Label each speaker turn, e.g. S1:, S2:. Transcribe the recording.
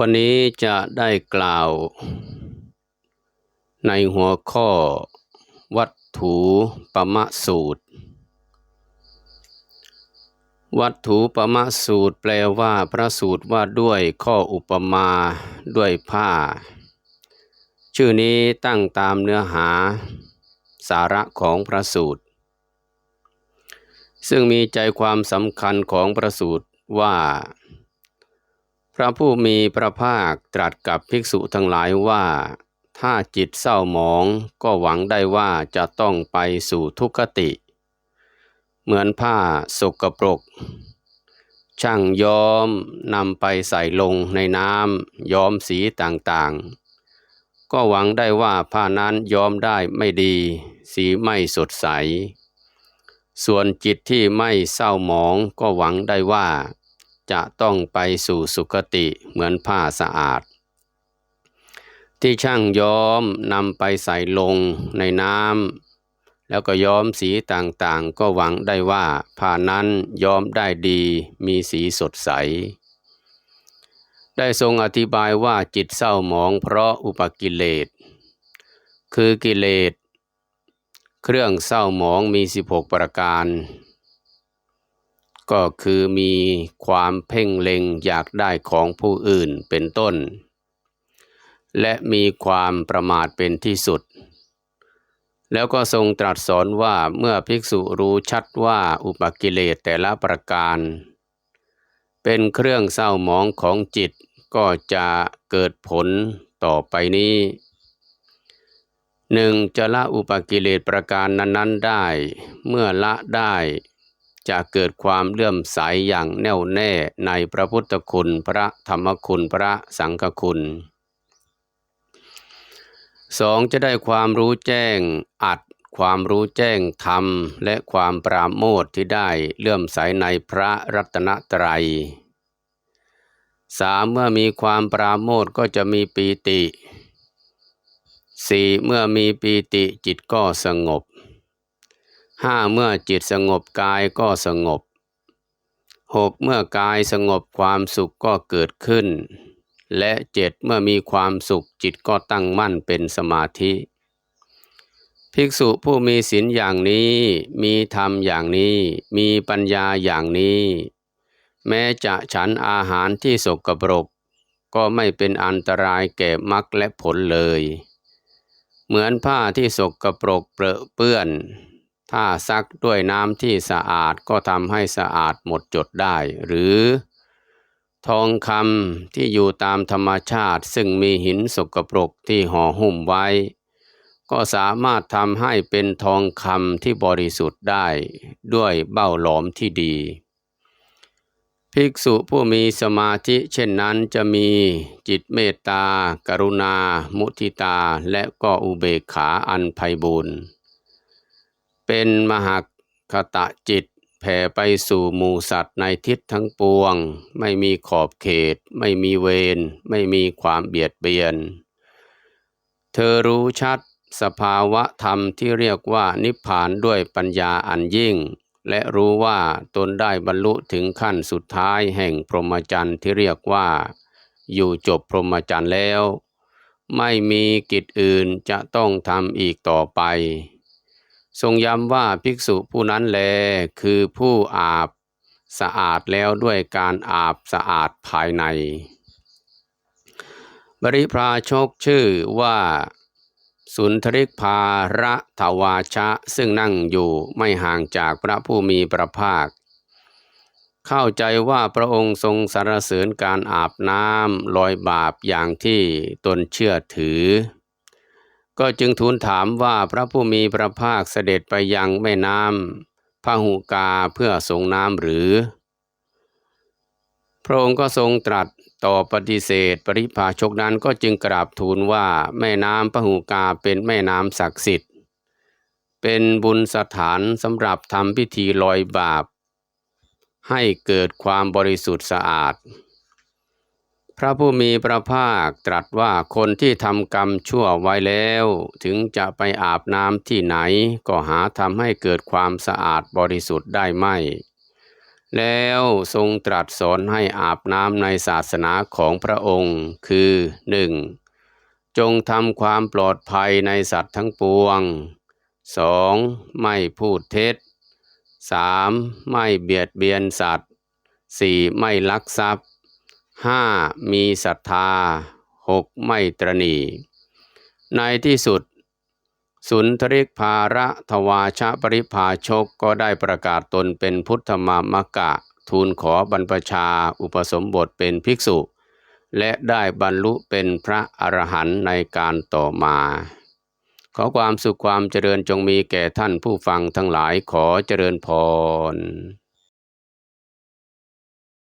S1: วันนี้จะได้กล่าว ในหัวข้อวัตถุปมะสูตร วัตถุปมะสูตรแปลว่าพระสูตรว่าด้วยข้ออุปมาด้วยผ้า ชื่อนี้ตั้งตามเนื้อหา สาระของพระสูตร ซึ่งมีใจความสำคัญของพระสูตรว่า พระผู้มีพระภาคตรัสกับภิกษุทั้งหลายว่า ถ้าจิตเศร้าหมองก็หวังได้ว่าจะต้องไปสู่ทุกขติ เหมือนผ้าสกปรก ช่างย้อมนำไปใส่ลงในน้ำย้อมสีต่างๆ ก็หวังได้ว่าผ้านั้นย้อมได้ไม่ดี สีไม่สดใส ส่วนจิตที่ไม่เศร้าหมองก็หวังได้ว่า จะต้องไปสู่สุคติเหมือนผ้าสะอาด ที่ช่างย้อมนำไปใส่ลงในน้ำแล้วก็ย้อมสีต่างๆ ก็หวังได้ว่าผ้านั้นย้อมได้ดีมีสีสดใส ได้ทรงอธิบายว่าจิตเศร้าหมองเพราะอุปกิเลส คือกิเลส เครื่องเศร้าหมองมี 16 ประการ ก็คือมีความเพ่งเล็งอยากได้ของผู้อื่นเป็นต้น และมีความประมาทเป็นที่สุด แล้วก็ทรงตรัสสอนว่าเมื่อภิกษุรู้ชัดว่าอุปกิเลสแต่ละประการ เป็นเครื่องเศร้าหมองของจิตก็จะเกิดผลต่อไปนี้หนึ่งจะละอุปกิเลสประการนั้น ๆได้ เมื่อละได้ จะเกิดความเลื่อมใสอย่างแน่วแน่ในพระพุทธคุณพระธรรมคุณพระสังฆคุณสองจะได้ความรู้แจ้งอัดความรู้แจ้งธรรม และความปราโมทที่ได้เลื่อมใสในพระรัตนตรัยสามเมื่อมีความปราโมทก็จะมีปีติสี่เมื่อมีปีติจิตก็สงบ ห้าเมื่อจิตสงบกายก็สงบหกเมื่อกายสงบความสุขก็เกิดขึ้น และเจ็ดเมื่อมีความสุขจิตก็ตั้งมั่นเป็นสมาธิ ภิกษุผู้มีศีลอย่างนี้ มีธรรมอย่างนี้ มีปัญญาอย่างนี้ แม้จะฉันอาหารที่สกปรก ก็ไม่เป็นอันตรายแก่มรรคและผลเลย เหมือนผ้าที่สกปรกเปื้อน ถ้าซักด้วยน้ำที่สะอาดก็ทำให้สะอาดหมดจดได้ หรือ ทองคำที่อยู่ตามธรรมชาติ ซึ่งมีหินสกปรกที่ห่อหุ้มไว้ ก็สามารถทำให้เป็นทองคำที่บริสุทธิ์ได้ด้วยเบ้าหลอมที่ดี ภิกษุผู้มีสมาธิเช่นนั้นจะมีจิตเมตตา กรุณา มุทิตา และก็อุเบกขาอันไพบูรณ์ เป็นมหคตะจิตแผ่ไปสู่หมู่สัตว์ในทิศทั้งปวง ไม่มีขอบเขต ไม่มีเวร ไม่มีความเบียดเบียน เธอรู้ชัดสภาวะธรรมที่เรียกว่านิพพานด้วยปัญญาอันยิ่ง และรู้ว่าตนได้บรรลุถึงขั้นสุดท้ายแห่งพรหมจรรย์ที่เรียกว่า อยู่จบพรหมจรรย์แล้ว ไม่มีกิจอื่นจะต้องทำอีกต่อไป ทรงย้ำว่าภิกษุผู้นั้นแลคือผู้อาบสะอาดแล้วด้วยการอาบสะอาดภายใน บริพราชกชื่อว่าสุนทริกภาระทวาชะซึ่งนั่งอยู่ไม่ห่างจากพระผู้มีพระภาค เข้าใจว่าพระองค์ทรงสรรเสริญการอาบน้ำลอยบาปอย่างที่ตนเชื่อถือ ก็จึงทูลถามว่าพระผู้มีพระภาคเสด็จไปยังแม่น้ำพาหุกาเพื่อส่งน้ำหรือ พระองค์ก็ทรงตรัสต่อปฏิเสธปริพาชกนั้นก็จึงกราบทูลว่าแม่น้ำพหุกาเป็นแม่น้ำศักดิ์สิทธิ์ เป็นบุญสถานสำหรับทำพิธีลอยบาป ให้เกิดความบริสุทธิ์สะอาด พระผู้มีพระภาคตรัสว่าคนที่ทำกรรมชั่วไว้แล้ว ถึงจะไปอาบน้ำที่ไหน ก็หาทำให้เกิดความสะอาดบริสุทธิ์ได้ไม่ แล้วทรงตรัสสอนให้อาบน้ำในศาสนาของพระองค์ คือหนึ่งจงทำความปลอดภัยในสัตว์ทั้งปวง 2. ไม่พูดเท็จ 3. ไม่เบียดเบียนสัตว์ 4. ไม่ลักทรัพย์ 5. มีศรัทธา 6. ไม่ตรณีในที่สุด สุนทริกภาระทวาชะปริภาชกก็ได้ประกาศตนเป็นพุทธมามกะ ทูลขอบรรพชาอุปสมบทเป็นภิกษุ และได้บรรลุเป็นพระอรหันต์ในการต่อมา ขอความสุขความเจริญจงมีแก่ท่านผู้ฟังทั้งหลายขอเจริญพร